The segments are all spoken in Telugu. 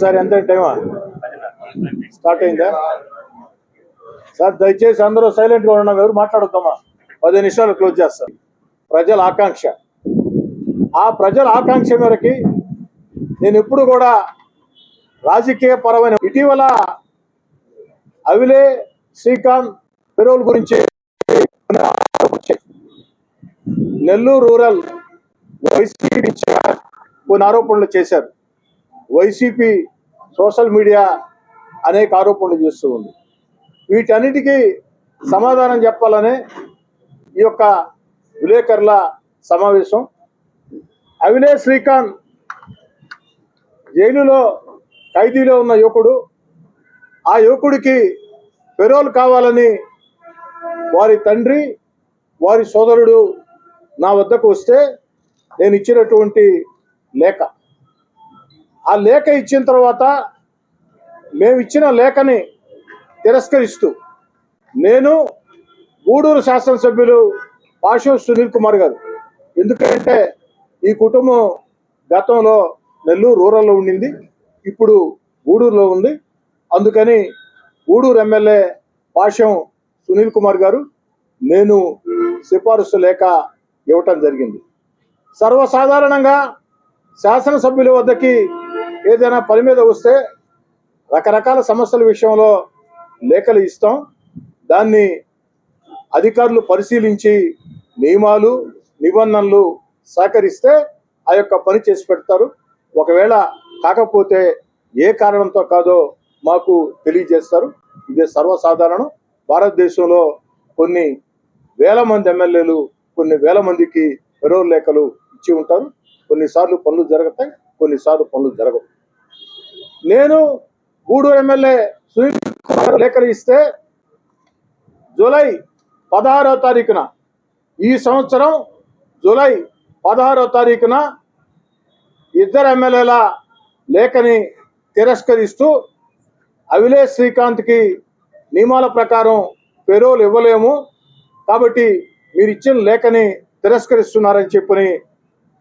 సార్ ఎంత టైమా? స్టార్ట్ అయిందా? సార్ దయచేసి అందరూ సైలెంట్గా ఉన్నాం ఎవరు మాట్లాడుతామా పది నిమిషాలు క్లోజ్ చేస్తారు ప్రజల ఆకాంక్ష. ఆ ప్రజల ఆకాంక్ష మేరకి నేను ఎప్పుడు కూడా రాజకీయ పరమైన ఇటీవల అవిలే శ్రీకాంత్ పెరోల్ గురించి నెల్లూరు రూరల్ వైసీపీ కొన్ని ఆరోపణలు చేశారు. వైసీపీ సోషల్ మీడియా అనేక ఆరోపణలు చేస్తూ ఉంది. వీటన్నిటికీ సమాధానం చెప్పాలనే ఈ యొక్క విలేకరుల సమావేశం. అవినేష్ శ్రీకాంత్ జైలులో ఖైదీలో ఉన్న యువకుడు. ఆ యువకుడికి పెరోల్ కావాలని వారి తండ్రి వారి సోదరుడు నా వద్దకు వస్తే నేను ఇచ్చినటువంటి లేఖ. ఆ లేఖ ఇచ్చిన తర్వాత మేము ఇచ్చిన లేఖని తిరస్కరిస్తూ నేను గూడూరు శాసనసభ్యులు పాషం సునీల్ కుమార్ గారు. ఎందుకంటే ఈ కుటుంబం గతంలో నెల్లూరు రూరల్లో ఉండింది ఇప్పుడు గూడూరులో ఉంది. అందుకని గూడూరు ఎమ్మెల్యే పాషం సునీల్ కుమార్ గారు నేను సిఫారసు లేఖ ఇవ్వటం జరిగింది. సర్వసాధారణంగా శాసనసభ్యుల వద్దకి ఏదైనా పని మీద వస్తే రకరకాల సమస్యల విషయంలో లేఖలు ఇస్తాం. దాన్ని అధికారులు పరిశీలించి నియమాలు నిబంధనలు సహకరిస్తే ఆ యొక్క పని చేసి పెడతారు. ఒకవేళ కాకపోతే ఏ కారణంతో కాదో మాకు తెలియజేస్తారు. ఇదే సర్వసాధారణం. భారతదేశంలో కొన్ని వేల మంది ఎమ్మెల్యేలు కొన్ని వేల మందికి పెరోల్ లేఖలు ఇచ్చి ఉంటారు. కొన్నిసార్లు పనులు జరుగుతాయి కొన్నిసార్లు పనులు జరగవు. నేను గూడూరు ఎమ్మెల్యే సునీల్ కుమార్ లేఖలు ఇస్తే జూలై పదహారో తారీఖున ఈ సంవత్సరం జూలై పదహారో తారీఖున ఇద్దరు ఎమ్మెల్యేల లేఖని తిరస్కరిస్తూ అవిలేష్ శ్రీకాంత్కి నియమాల ప్రకారం పెరోలు ఇవ్వలేము. కాబట్టి మీరు ఇచ్చిన లేఖని తిరస్కరిస్తున్నారని చెప్పని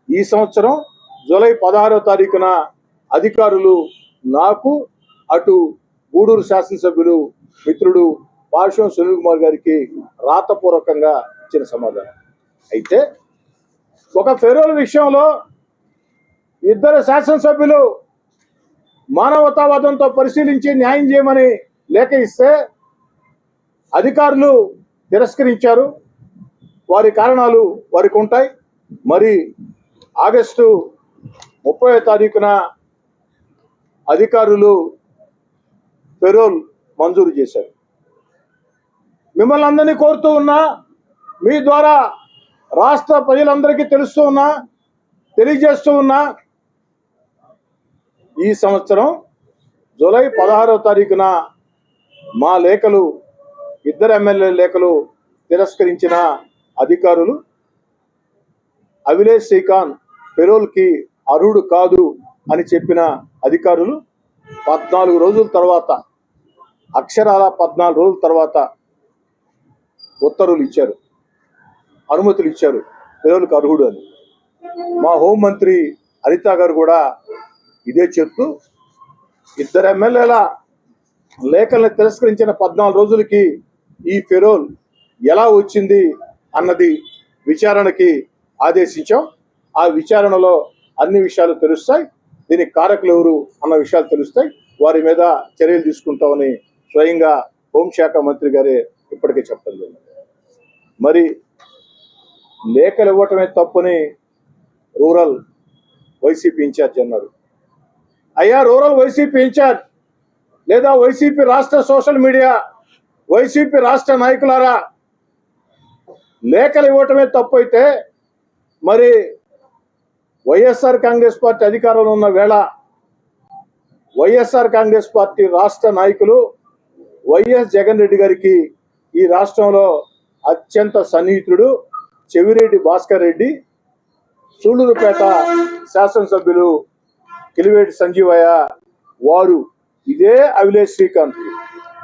ఈ సంవత్సరం జూలై పదహారో తారీఖున అధికారులు నాకు అటు గూడూరు శాసనసభ్యులు మిత్రుడు పార్శ్వం సునీల్ కుమార్ గారికి రాతపూర్వకంగా ఇచ్చిన సమాధానం. అయితే ఒక ఫెరోల్ విషయంలో ఇద్దరు శాసనసభ్యులు మానవతావాదంతో పరిశీలించి న్యాయం చేయమని లేఖ ఇస్తే అధికారులు తిరస్కరించారు. వారి కారణాలు వారికి ఉంటాయి. మరి ఆగస్టు ముప్పై తారీఖున అధికారులు పెరోల్ మంజూరు చేశారు. మిమ్మల్ని అందరినీ కోరుతూ ఉన్నా మీ ద్వారా రాష్ట్ర ప్రజలందరికీ తెలుస్తూ ఉన్నా తెలియజేస్తూ ఉన్నా ఈ సంవత్సరం జూలై పదహారవ తారీఖున మా లేఖలు ఇద్దరు ఎమ్మెల్యే లేఖలు తిరస్కరించిన అధికారులు అవిలేష్ శ్రీకాంత్ పెరోల్కి అర్హుడు కాదు అని చెప్పిన అధికారులు పద్నాలుగు రోజుల తర్వాత అక్షరాల పద్నాలుగు రోజుల తర్వాత ఉత్తర్వులు ఇచ్చారు. అనుమతులు ఇచ్చారు. పెరోల్కి అర్హుడు అని. మా హోంమంత్రి అనితా గారు కూడా ఇదే చెప్తూ ఇద్దరు ఎమ్మెల్యేల లేఖలను తిరస్కరించిన పద్నాలుగు రోజులకి ఈ ఫెరోల్ ఎలా వచ్చింది అన్నది విచారణకి ఆదేశించాం. ఆ విచారణలో అన్ని విషయాలు తెలుస్తాయి. దీనికి కారకులు ఎవరు అన్న విషయాలు తెలుస్తాయి. వారి మీద చర్యలు తీసుకుంటామని స్వయంగా హోంశాఖ మంత్రి గారే ఇప్పటికే చెప్పడం జరిగింది. మరి లేఖలు ఇవ్వటమే తప్పని రూరల్ వైసీపీ ఇన్ఛార్జ్ అన్నారు. అయ్యా రూరల్ వైసీపీ ఇన్ఛార్జ్ లేదా వైసీపీ రాష్ట్ర సోషల్ మీడియా వైసీపీ రాష్ట్ర నాయకులారా లేఖలు ఇవ్వటమే తప్పైతే మరి వైఎస్ఆర్ కాంగ్రెస్ పార్టీ అధికారంలో ఉన్న వేళ వైఎస్ఆర్ కాంగ్రెస్ పార్టీ రాష్ట్ర నాయకులు వైఎస్ జగన్ రెడ్డి గారికి ఈ రాష్ట్రంలో అత్యంత సన్నిహితుడు చెవిరెడ్డి భాస్కర్ రెడ్డి సూళ్ళూరుపేట శాసనసభ్యులు కిలివేటి సంజీవయ్య వారు. ఇదే అవిలేష్ శ్రీకాంత్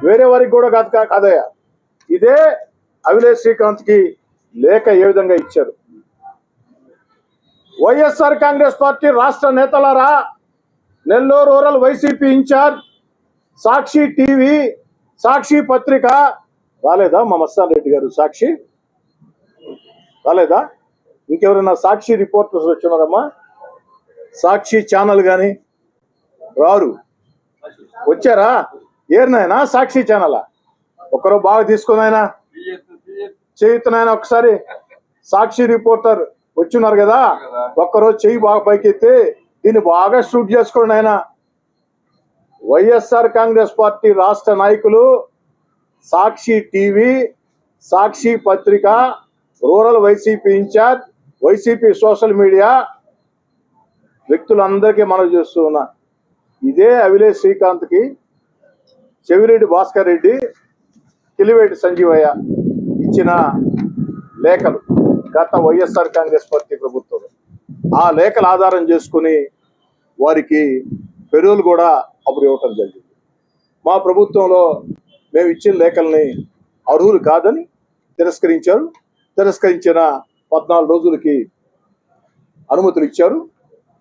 వేరే వారికి కూడా కాదు కాదయ్యా. ఇదే అవిలేష్ శ్రీకాంత్కి లేఖ ఏ విధంగా ఇచ్చారు? వైఎస్ఆర్ కాంగ్రెస్ పార్టీ రాష్ట్ర నేతలారా Nellore rural YCP in-charge Sakshi TV Sakshi పత్రిక రాలేదా? మా మస్తాన్ రెడ్డి గారు సాక్షి రాలేదా? ఇంకెవరైనా సాక్షి రిపోర్టర్స్ వచ్చినారమ్మా? సాక్షి ఛానల్ కానీ రారు. వచ్చారా? ఏరినాయనా? సాక్షి ఛానల్? ఒకరు బాగా తీసుకున్నాయనా? చేయుతున్నాయన ఒకసారి? సాక్షి రిపోర్టర్ వచ్చిన్నారు కదా? ఒక్కరోజు చెయ్యి బాగా పైకెత్తి దీన్ని బాగా షూట్ చేసుకోండి ఆయన వైఎస్ఆర్ కాంగ్రెస్ పార్టీ రాష్ట్ర నాయకులు సాక్షి టీవీ సాక్షి పత్రిక rural YCP in-charge YCP social media వ్యక్తులందరికీ మనం చేస్తూ ఉన్నా ఇదే అవిలేష్ శ్రీకాంత్కి చెవిరెడ్డి భాస్కర్ రెడ్డి కిలివేటి సంజీవయ్య ఇచ్చిన లేఖలు గత వైఎస్ఆర్ కాంగ్రెస్ పార్టీ ప్రభుత్వం. ఆ లేఖలు ఆధారం చేసుకుని వారికి పెరువులు కూడా అప్పుడు ఇవ్వటం జరిగింది. మా ప్రభుత్వంలో మేము ఇచ్చిన లేఖల్ని అర్హులు కాదని తిరస్కరించారు. తిరస్కరించిన పద్నాలుగు రోజులకి అనుమతులు ఇచ్చారు.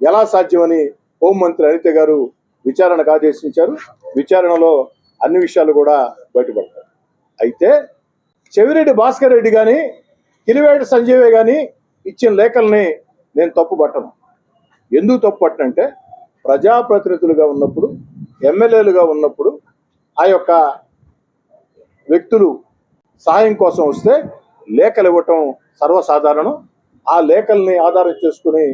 ఎలా సాధ్యమని హోంమంత్రి అనిత గారు విచారణకు ఆదేశించారు. విచారణలో అన్ని విషయాలు కూడా బయటపడతాయి. అయితే చెవిరెడ్డి భాస్కర్ రెడ్డి కానీ కిలివేడి సంజీవే కానీ ఇచ్చిన లేఖల్ని నేను తప్పు పట్టను. ఎందుకు తప్పు పట్టనంటే ప్రజాప్రతినిధులుగా ఉన్నప్పుడు ఎమ్మెల్యేలుగా ఉన్నప్పుడు ఆ యొక్క వ్యక్తులు సహాయం కోసం వస్తే లేఖలు ఇవ్వటం సర్వసాధారణం. ఆ లేఖల్ని ఆధారం చేసుకుని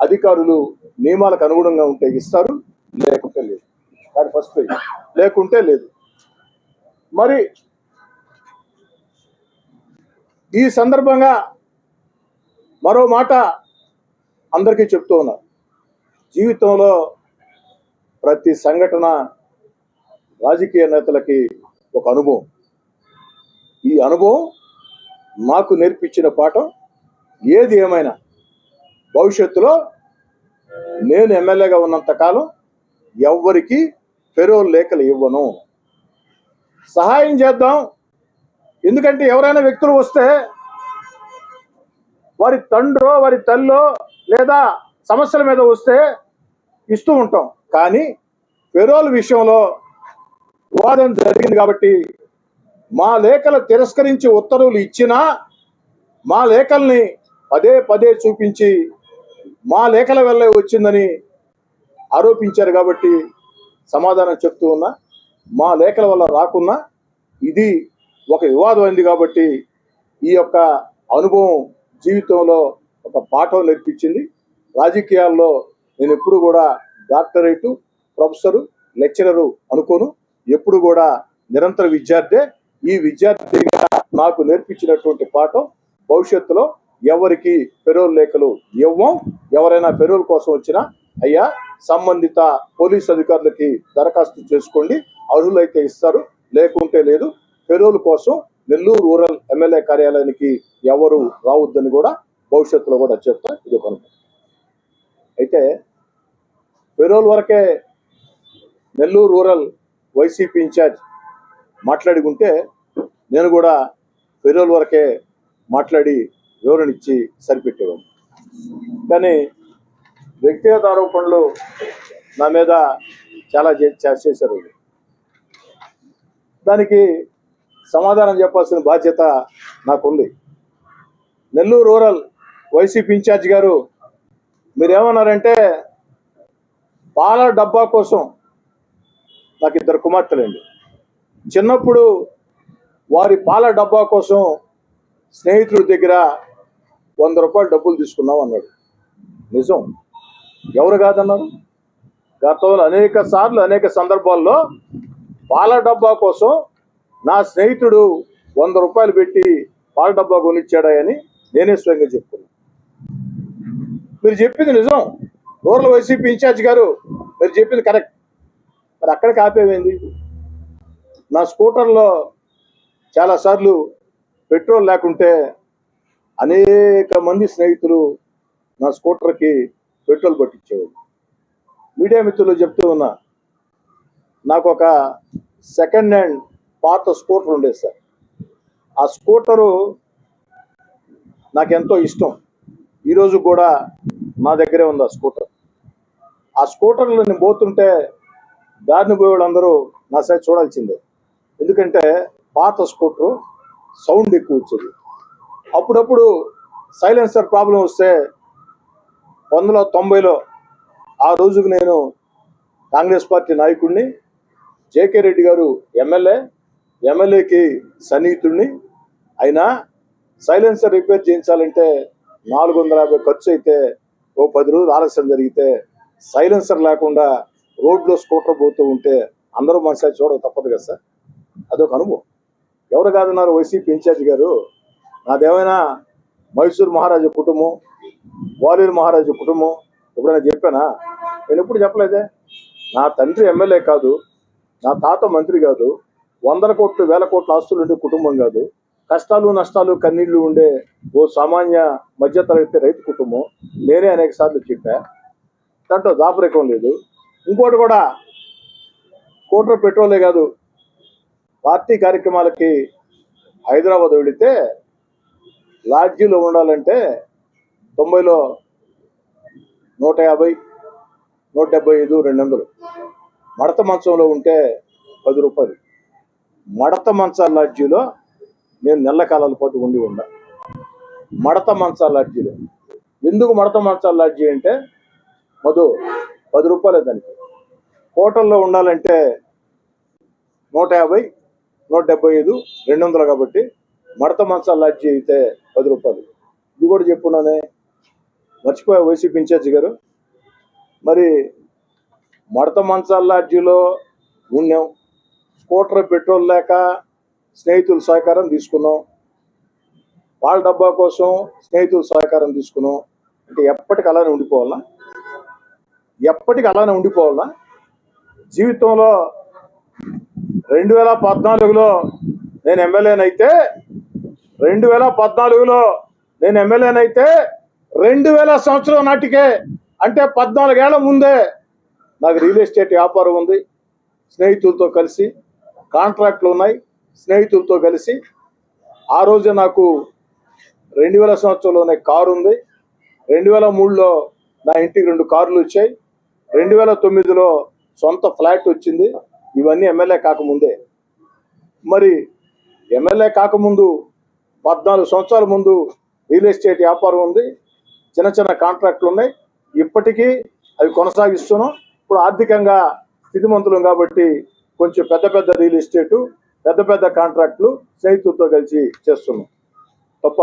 అధికారులు నియమాలకు అనుగుణంగా ఉంటే ఇస్తారు లేకుంటే లేదు. దాని ఫస్ట్ పేజ్ లేకుంటే లేదు. మరి ఈ సందర్భంగా మరో మాట అందరికీ చెప్తూ ఉన్నా. జీవితంలో ప్రతి సంఘటన రాజకీయ నేతలకి ఒక అనుభవం. ఈ అనుభవం నాకు నేర్పించిన పాఠం ఏది ఏమైనా భవిష్యత్తులో నేను ఎమ్మెల్యేగా ఉన్నంతకాలం ఎవ్వరికీ ఫెరో లేఖలు ఇవ్వను. సహాయం చేద్దాం. ఎందుకంటే ఎవరైనా వ్యక్తులు వస్తే వారి తండ్రో వారి తల్లో లేదా సమస్యల మీద వస్తే ఇస్తూ ఉంటాం. కానీ ఫెరోల్ విషయంలో వివాదం జరిగింది కాబట్టి మా లేఖలు తిరస్కరించి ఉత్తర్వులు ఇచ్చినా మా లేఖల్ని పదే పదే చూపించి మా లేఖల వల్ల వచ్చిందని ఆరోపించారు కాబట్టి సమాధానం చెప్తూ ఉన్నా మా లేఖల వల్ల రాకున్నా ఇది ఒక వివాదం అయింది కాబట్టి ఈ యొక్క అనుభవం జీవితంలో ఒక పాఠం నేర్పించింది. రాజకీయాల్లో నేను ఎప్పుడు కూడా డాక్టరేటు ప్రొఫెసరు లెక్చరరు అనుకోను. ఎప్పుడు కూడా నిరంతర విద్యార్థే. ఈ విద్యార్థిగా నాకు నేర్పించినటువంటి పాఠం భవిష్యత్తులో ఎవరికి ఫెరోల్ లేఖలు ఇవ్వం ఎవరైనా ఫెరోల్ కోసం వచ్చినా అయ్యా సంబంధిత పోలీస్ అధికారులకి దరఖాస్తు చేసుకోండి. అర్హులైతే ఇస్తారు లేకుంటే లేదు. ఫెరోల్ కోసం నెల్లూరు రూరల్ ఎమ్మెల్యే కార్యాలయానికి ఎవరు రావద్దని కూడా భవిష్యత్తులో కూడా చెప్తా ఇది ఒక అయితే ఫెరోల్ వరకే నెల్లూరు రూరల్ వైసీపీ ఇన్ఛార్జ్ మాట్లాడి ఉంటే నేను కూడా ఫెరోల్ వరకే మాట్లాడి వివరణ ఇచ్చి సరిపెట్టేవాడిని. కానీ వ్యక్తిగత ఆరోపణలు నా మీద చాలా చే- చేశారు. దానికి సమాధానం చెప్పాల్సిన బాధ్యత నాకుంది. నెల్లూరు రూరల్ వైసీపీ ఇన్ఛార్జ్ గారు మీరేమన్నారంటే పాల డబ్బా కోసం నాకు ఇద్దరు కుమార్తెలండి. చిన్నప్పుడు వారి పాల డబ్బా కోసం స్నేహితుడి దగ్గర వంద రూపాయలు డబ్బులు తీసుకున్నాం అన్నాడు నిజం. ఎవరు కాదన్నారు? గతంలో అనేక సార్లు అనేక సందర్భాల్లో పాల డబ్బా కోసం నా స్నేహితుడు వంద రూపాయలు పెట్టి పాల డబ్బా కొనిచ్చాడని నేనే స్వయంగా చెప్పుకున్నాను మీరు చెప్పింది నిజం. రూరల్ వైసీపీ ఇన్ఛార్జ్ గారు మీరు చెప్పింది కరెక్ట్. మరి అక్కడికి ఆపేమైంది? నా స్కూటర్లో చాలాసార్లు పెట్రోల్ లేకుంటే అనేక మంది స్నేహితులు నా స్కూటర్కి పెట్రోల్ పట్టించేవాడు మీడియా మిత్రులు చెప్తూ ఉన్నా నాకు ఒక సెకండ్ హ్యాండ్ పాత స్కూటర్ ఉండేది సార్. ఆ స్కూటరు నాకెంతో ఇష్టం. ఈరోజు కూడా నా దగ్గరే ఉంది ఆ స్కూటర్. ఆ స్కూటర్లో నేను పోతుంటే దారిని పోయే వాళ్ళందరూ నా సైడ్ చూడాల్సిందే. ఎందుకంటే పాత స్కూటరు సౌండ్ ఎక్కువ వచ్చేది. అప్పుడప్పుడు సైలెన్సర్ ప్రాబ్లం వస్తే వందల తొంభైలో ఆ రోజుకు నేను కాంగ్రెస్ పార్టీ నాయకుడిని జేకే రెడ్డి గారు ఎమ్మెల్యే ఎమ్మెల్యేకి సన్నిహితుడిని. అయినా సైలెన్సర్ రిపేర్ చేయించాలంటే నాలుగు వందల యాభై ఖర్చు అయితే ఓ పది రోజులు ఆలస్యం జరిగితే సైలెన్సర్ లేకుండా రోడ్లో స్కూటర్ పోతూ ఉంటే అందరూ మన చూడక తప్పదు కదా సార్. అదొక అనుభవం. ఎవరు కాదన్నారు వైసీపీ ఇన్ఛార్జ్ గారు? నాదేమైనా మైసూర్ మహారాజు కుటుంబం వాలీర్ మహారాజు కుటుంబం ఎప్పుడైనా చెప్పానా? నేను ఎప్పుడు చెప్పలేదే. నా తండ్రి ఎమ్మెల్యే కాదు నా తాత మంత్రి కాదు వందల కోట్లు వేల కోట్ల ఆస్తులు ఉండే కుటుంబం కాదు. కష్టాలు నష్టాలు కన్నీళ్ళు ఉండే ఓ సామాన్య మధ్యతరగతి రైతు కుటుంబం. నేనే అనేక సార్లు చెప్పా. దాంట్లో దాపరికం లేదు. ఇంకోటి కూడా కోట్ల పెట్రోలే కాదు పార్టీ కార్యక్రమాలకి హైదరాబాద్ వెళితే లాడ్జీలో ఉండాలంటే తొంభైలో నూట యాభై నూట డెబ్బై ఐదు రెండు వందలు. మడత మంచంలో ఉంటే పది రూపాయలు. మడత మంచాల లాడ్జీలో నేను నెల కాలాల పాటు ఉండి ఉండా. మడత మంచాల లాడ్జీలో. ఎందుకు మడత మంచాల లాడ్జీ అంటే మధు పది రూపాయలే దానికి. హోటల్లో ఉండాలంటే నూట యాభై నూట డెబ్బై ఐదు రెండు వందలు కాబట్టి మడత మంచాల లాడ్జీ అయితే పది రూపాయలు. ఇది కూడా చెప్పున్నానే. మర్చిపోయా వైసీపీ ఇన్ఛార్జి గారు. మరి మడత మంచాల లాడ్జీలో ఉన్నాం. స్కూటర్ పెట్రోల్ లేక స్నేహితుల సహకారం తీసుకున్నాం. వాళ్ళ డబ్బా కోసం స్నేహితుల సహకారం తీసుకున్నాం. అంటే ఎప్పటికి అలానే ఉండిపోవాలా? ఎప్పటికి అలానే ఉండిపోవాలా? జీవితంలో రెండు వేల పద్నాలుగులో నేను ఎమ్మెల్యేనైతే రెండు వేల పద్నాలుగులో నేను ఎమ్మెల్యేనైతే రెండు వేల సంవత్సరం నాటికే అంటే పద్నాలుగేళ్ళ ముందే నాకు రియల్ ఎస్టేట్ వ్యాపారం ఉంది. స్నేహితులతో కలిసి కాంట్రాక్ట్లు ఉన్నాయి. స్నేహితులతో కలిసి ఆ రోజే నాకు రెండు వేల సంవత్సరంలోనే కారు ఉంది. రెండు వేల మూడులో నా ఇంటికి రెండు కార్లు వచ్చాయి. రెండు వేల తొమ్మిదిలో సొంత ఫ్లాట్ వచ్చింది. ఇవన్నీ ఎమ్మెల్యే కాకముందే. మరి ఎమ్మెల్యే కాకముందు పద్నాలుగు సంవత్సరాల ముందు రియల్ ఎస్టేట్ వ్యాపారం ఉంది. చిన్న చిన్న కాంట్రాక్ట్లు ఉన్నాయి. ఇప్పటికీ అవి కొనసాగిస్తున్నాం. ఇప్పుడు ఆర్థికంగా స్థితిమంతులం కాబట్టి కొంచెం పెద్ద పెద్ద రియల్ ఎస్టేటు పెద్ద పెద్ద కాంట్రాక్టులు స్నేహితులతో కలిసి చేస్తున్నాం. తప్ప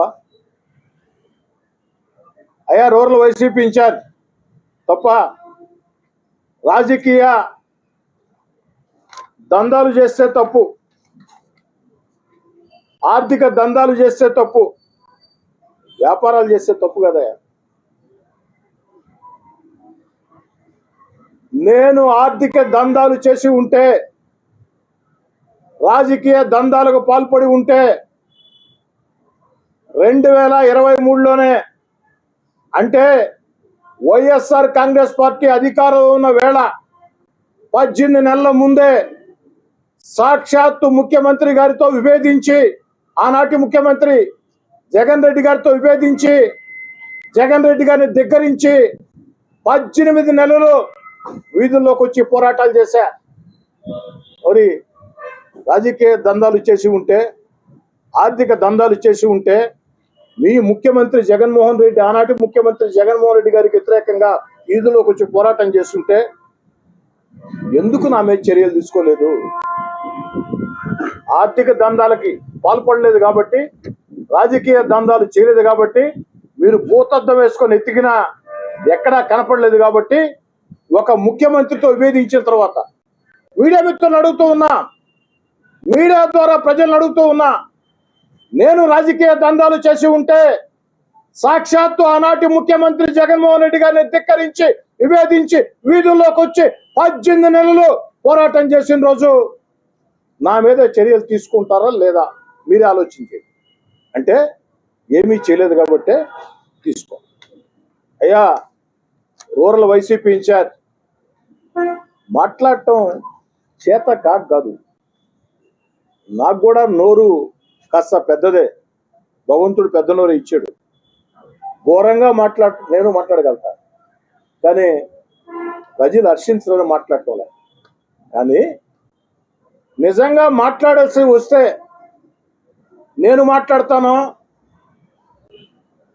అయా రూరల్ వైసీపీ ఇన్ఛార్జ్ తప్ప రాజకీయ దందాలు చేస్తే తప్పు. ఆర్థిక దందాలు చేస్తే తప్పు. వ్యాపారాలు చేస్తే తప్పు కదా. నేను ఆర్థిక దందాలు చేసి ఉంటే రాజకీయ దందాలకు పాల్పడి ఉంటే రెండు వేల ఇరవై మూడులోనే అంటే వైఎస్ఆర్ కాంగ్రెస్ పార్టీ అధికారంలో ఉన్న వేళ పద్దెనిమిది నెలల ముందే సాక్షాత్తు ముఖ్యమంత్రి గారితో విభేదించి ఆనాటి ముఖ్యమంత్రి జగన్ రెడ్డి గారితో విభేదించి జగన్ రెడ్డి గారిని దగ్గరించి పద్దెనిమిది నెలలు వీధుల్లోకి వచ్చి పోరాటాలు చేశా. మరి రాజకీయ దందాలు చేసి ఉంటే ఆర్థిక దందాలు చేసి ఉంటే మీ ముఖ్యమంత్రి జగన్మోహన్ రెడ్డి ఆనాటి ముఖ్యమంత్రి జగన్మోహన్ రెడ్డి గారికి వ్యతిరేకంగా వీధుల్లోకి వచ్చి పోరాటం చేస్తుంటే ఎందుకు నా మీద చర్యలు తీసుకోలేదు? ఆర్థిక దందాలకి పాల్పడలేదు కాబట్టి రాజకీయ దందాలు చేయలేదు కాబట్టి మీరు భూతద్దం వేసుకొని ఎత్తికినా ఎక్కడా కనపడలేదు కాబట్టి ఒక ముఖ్యమంత్రితో విభేదించిన తర్వాత మీడియా మిత్రులను అడుగుతూ ఉన్నా మీడియా ద్వారా ప్రజలను అడుగుతూ ఉన్నా నేను రాజకీయ దందాలు చేసి ఉంటే సాక్షాత్తు ఆనాటి ముఖ్యమంత్రి జగన్మోహన్ రెడ్డి గారిని ధిక్కరించి నివేదించి వీధుల్లోకి వచ్చి పద్దెనిమిది నెలలు పోరాటం చేసిన రోజు నా మీద చర్యలు తీసుకుంటారా లేదా మీరే ఆలోచించేది అంటే ఏమీ చేయలేదు కాబట్టే తీసుకో. అయ్యా రూరల్ వైసీపీ ఇన్ఛార్జ్ మాట్లాడటం చేత కాక కాదు. నాకు కూడా నోరు కాస్త పెద్దదే. భగవంతుడు పెద్ద నోరు ఇచ్చాడు. ఘోరంగా మాట్లాడు నేను మాట్లాడగలుగుతా. కానీ ప్రజలు హర్షించాలని మాట్లాడటం లేదు. కానీ నిజంగా మాట్లాడాల్సి వస్తే నేను మాట్లాడతాను.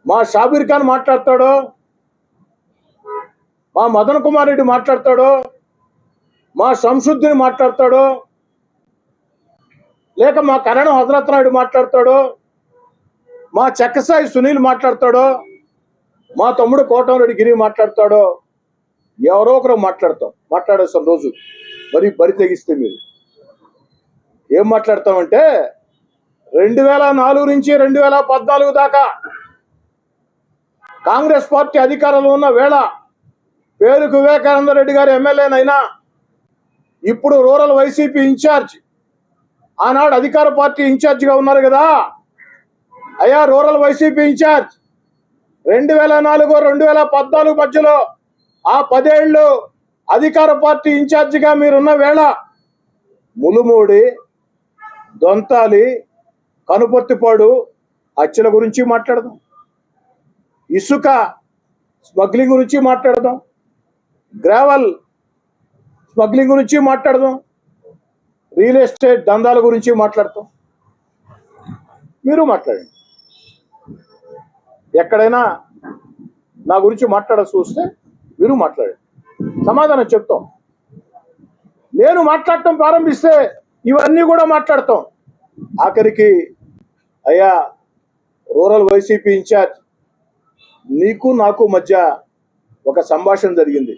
మా షాబీర్ ఖాన్ మాట్లాడతాడు. మా మదన్ కుమార్ రెడ్డి మాట్లాడతాడు. మా సంశుద్ధిని మాట్లాడతాడు. లేక మా కరణం హజరత్ నాయుడు మాట్లాడతాడు. మా చెక్కసాయి సునీల్ మాట్లాడతాడు. మా తమ్ముడు కోటంరెడ్డి గిరి మాట్లాడతాడు. ఎవరో ఒకరు మాట్లాడతాం. మాట్లాడేస్తాం రోజు మరి బరి తెగిస్తే మీరు. ఏం మాట్లాడతామంటే రెండు వేల నాలుగు నుంచి రెండు వేల పద్నాలుగు దాకా కాంగ్రెస్ పార్టీ అధికారంలో ఉన్న వేళ పేరుకు వివేకానంద రెడ్డి గారు ఎమ్మెల్యేనైనా ఇప్పుడు రూరల్ వైసీపీ ఇన్ఛార్జ్ ఆనాడు అధికార పార్టీ ఇన్ఛార్జిగా ఉన్నారు కదా. అయ్యా రూరల్ వైసీపీ ఇన్ఛార్జ్ రెండు వేల నాలుగు రెండు వేల పద్నాలుగు మధ్యలో ఆ పదేళ్ళు అధికార పార్టీ ఇన్ఛార్జిగా మీరున్న వేళ ములుమూడి దొంతాలి కనుపొత్తిపాడు హత్యల గురించి మాట్లాడదాం. ఇసుక స్మగ్లింగ్ గురించి మాట్లాడదాం. గ్రావెల్ స్మగ్లింగ్ గురించి మాట్లాడదాం. రియల్ ఎస్టేట్ దందాల గురించి మాట్లాడతాం. మీరు మాట్లాడండి. ఎక్కడైనా నా గురించి మాట్లాడ చూస్తే మీరు మాట్లాడండి. సమాధానం చెప్తాం. నేను మాట్లాడటం ప్రారంభిస్తే ఇవన్నీ కూడా మాట్లాడతాం. ఆఖరికి అయ్యా రూరల్ వైసీపీ ఇన్ఛార్జ్ నీకు నాకు మధ్య ఒక సంభాషణ జరిగింది.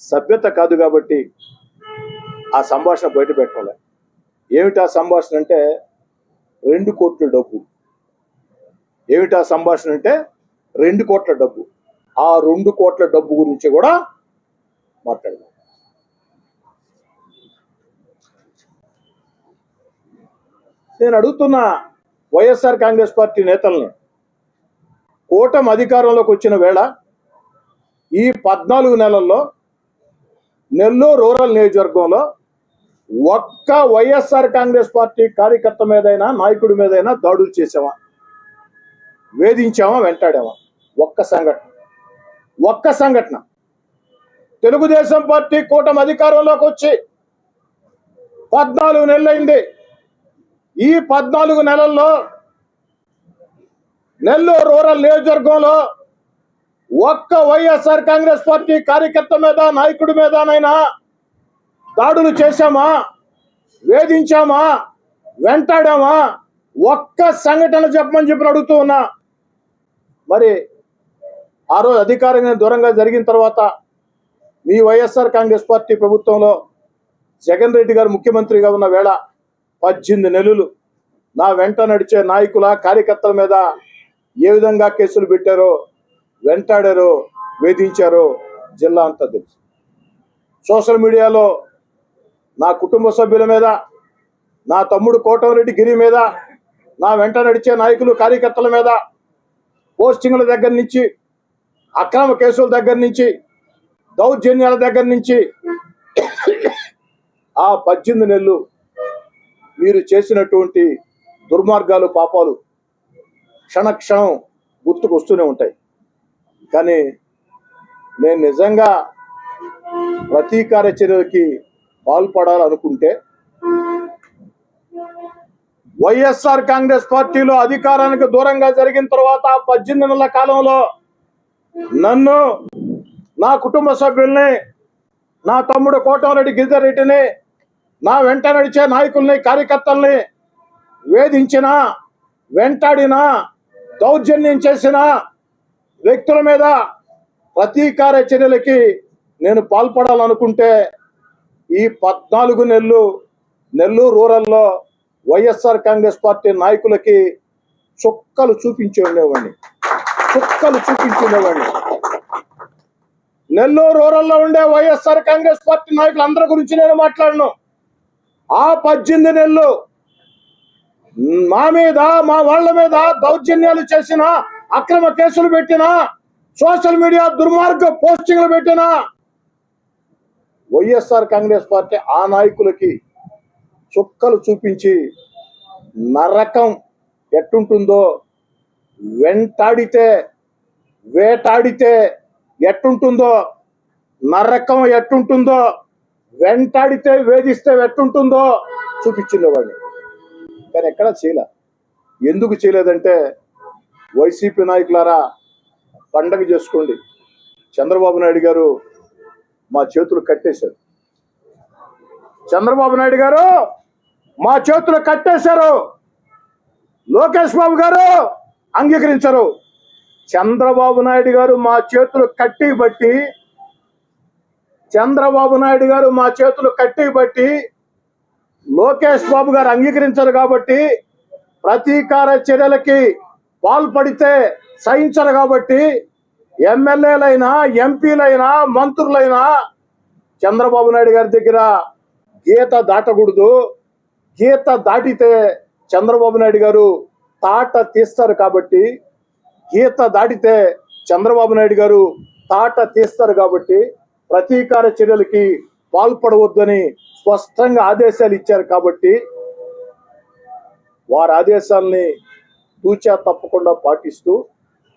సభ్యత కాదు కాబట్టి ఆ సంభాషణ బయట పెట్టాలి. ఏమిటా సంభాషణ అంటే రెండు కోట్ల డబ్బు. ఏమిటా సంభాషణ అంటే రెండు కోట్ల డబ్బు. ఆ రెండు కోట్ల డబ్బు గురించి కూడా మాట్లాడదాం. నేను అడుగుతున్న వైఎస్ఆర్ కాంగ్రెస్ పార్టీ నేతల్ని కూటమి అధికారంలోకి వచ్చిన వేళ ఈ పద్నాలుగు నెలల్లో నెల్లూరు రూరల్ నియోజకవర్గంలో ఒక్క వైఎస్ఆర్ కాంగ్రెస్ పార్టీ కార్యకర్త మీదైనా నాయకుడి మీదైనా దాడులు చేసామా వేధించామా? వెంటాడామా? ఒక్క సంఘటన. ఒక్క సంఘటన. తెలుగుదేశం పార్టీ కూటమి అధికారంలోకి వచ్చి పద్నాలుగు నెలలైంది. ఈ పద్నాలుగు నెలల్లో నెల్లూరు రూరల్ నియోజకవర్గంలో ఒక్క వైఎస్ఆర్ కాంగ్రెస్ పార్టీ కార్యకర్త మీద నాయకుడి మీదనైనా దాడులు చేశామా? వేధించామా? వెంటాడామా? ఒక్క సంఘటన చెప్పమని చెప్పి అడుగుతూ ఉన్నా. మరి ఆ రోజు అధికారంగా దూరంగా జరిగిన తర్వాత మీ వైఎస్ఆర్ కాంగ్రెస్ పార్టీ ప్రభుత్వంలో జగన్ రెడ్డి గారు ముఖ్యమంత్రిగా ఉన్న వేళ పద్దెనిమిది నెలలు నా వెంట నడిచే నాయకుల కార్యకర్తల మీద ఏ విధంగా కేసులు పెట్టారో వెంటాడారో వేధించారో జిల్లా అంతా తెలుసు. సోషల్ మీడియాలో నా కుటుంబ సభ్యుల మీద నా తమ్ముడు కోటమిరెడ్డి గిరి మీద నా వెంట నడిచే నాయకులు కార్యకర్తల మీద పోస్టింగ్ల దగ్గర నుంచి అక్రమ కేసుల దగ్గర నుంచి దౌర్జన్యాల దగ్గర నుంచి ఆ పద్దెనిమిది నెలలు మీరు చేసినటువంటి దుర్మార్గాలు పాపాలు క్షణక్షణం గుర్తుకు వస్తూనే ఉంటాయి. కానీ నేను నిజంగా ప్రతీకార చర్యలకి పాల్పడాలనుకుంటే వైఎస్ఆర్ కాంగ్రెస్ పార్టీలో అధికారానికి దూరంగా జరిగిన తర్వాత పద్దెనిమిది నెలల కాలంలో నన్ను నా కుటుంబ సభ్యుల్ని నా తమ్ముడు కోటమరెడ్డి గిరిజారెడ్డిని నా వెంట నడిచే నాయకుల్ని కార్యకర్తల్ని వేధించిన వెంటాడిన దౌర్జన్యం చేసిన వ్యక్తుల మీద ప్రతీకార చర్యలకి నేను పాల్పడాలనుకుంటే ఈ పద్నాలుగు నెలలు నెల్లూరు రూరల్లో వైఎస్ఆర్ కాంగ్రెస్ పార్టీ నాయకులకి చుక్కలు చూపించి ఉండేవాడిని. చుక్కలు చూపించి ఉండేవాడిని. నెల్లూరు రూరల్లో ఉండే వైఎస్ఆర్ కాంగ్రెస్ పార్టీ నాయకులు అందరి గురించి నేను మాట్లాడను. ఆ పద్దెనిమిది నెలలు మా మీద మా వాళ్ళ మీద దౌర్జన్యాలు చేసిన అక్రమ కేసులు పెట్టిన సోషల్ మీడియా దుర్మార్గ పోస్టింగ్లు పెట్టిన వైఎస్ఆర్ కాంగ్రెస్ పార్టీ ఆ నాయకులకి చుక్కలు చూపించి నరకం ఎట్టుంటుందో వెంటాడితే వేటాడితే ఎట్టుంటుందో నరకం ఎట్టుంటుందో వెంటాడితే వేధిస్తే ఎట్టుంటుందో చూపించిండేవాడిని కానీ ఎక్కడ చేయలే. ఎందుకు చేయలేదంటే వైసీపీ నాయకులారా పండగ చేసుకోండి. చంద్రబాబు నాయుడు గారు మా చేతులు కట్టేశారు. చంద్రబాబు నాయుడు గారు మా చేతులు కట్టేశారు. లోకేష్ బాబు గారు అంగీకరించరు. చంద్రబాబు నాయుడు గారు మా చేతులు కట్టి బట్టి చంద్రబాబు నాయుడు గారు మా చేతులు కట్టి బట్టి లోకేష్ బాబు గారు అంగీకరించరు కాబట్టి ప్రతీకార చర్యలకి పాల్పడితే సహించరు కాబట్టి ఎమ్మెల్యేలైనా ఎంపీలైనా మంత్రులైనా చంద్రబాబు నాయుడు గారి దగ్గర గీత దాటకూడదు. గీత దాటితే చంద్రబాబు నాయుడు గారు తాట తీస్తారు కాబట్టి గీత దాటితే చంద్రబాబు నాయుడు గారు తాట తీస్తారు కాబట్టి ప్రతీకార చర్యలకి పాల్పడవద్దని స్పష్టంగా ఆదేశాలు ఇచ్చారు కాబట్టి వారి ఆదేశాలని తూచా తప్పకుండా పాటిస్తూ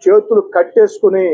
చేతులు కట్టేసుకుని